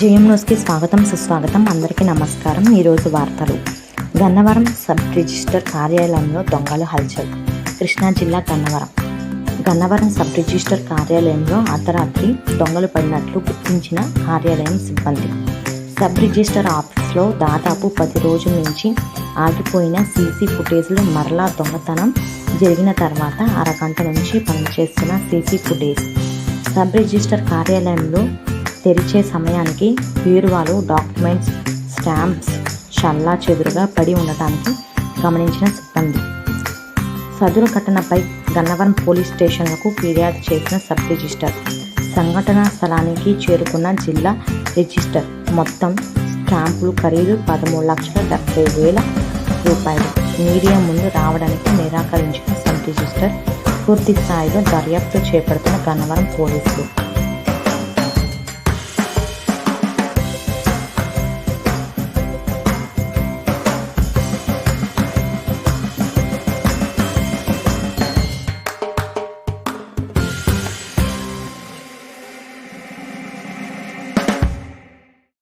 జయం న్యూస్కి స్వాగతం సుస్వాగతం. అందరికీ నమస్కారం. ఈరోజు వార్తలు. గన్నవరం సబ్ రిజిస్టర్ కార్యాలయంలో దొంగలు హల్చల్. కృష్ణా జిల్లా గన్నవరం. గన్నవరం సబ్ రిజిస్టర్ కార్యాలయంలో అర్ధరాత్రి దొంగలు పడినట్లు గుర్తించిన కార్యాలయం సిబ్బంది. సబ్ రిజిస్టర్ ఆఫీస్లో దాదాపు పది రోజుల నుంచి ఆగిపోయిన సీసీ ఫుటేజ్లు మరలా దొంగతనం జరిగిన తర్వాత అరగంట నుంచి పనిచేస్తున్న సీసీ ఫుటేజ్. సబ్ రిజిస్టర్ కార్యాలయంలో తెరిచే సమయానికి బీరువాలు డాక్యుమెంట్స్ స్టాంప్స్ చల్లా చెదురుగా పడి ఉండటానికి గమనించిన సిబ్బంది. సదురు ఘటనపై గన్నవరం పోలీస్ స్టేషన్లకు ఫిర్యాదు చేసిన సబ్ రిజిస్టర్. సంఘటనా స్థలానికి చేరుకున్న జిల్లా రిజిస్టర్. మొత్తం స్టాంపులు ఖరీదు పదమూడు లక్షల డెబ్బై వేల రూపాయలు. మీడియా ముందు రావడానికి నిరాకరించిన సబ్ రిజిస్టర్ పూర్తి స్థాయిలో దర్యాప్తు చేపడుతున్న గన్నవరం పోలీసులు.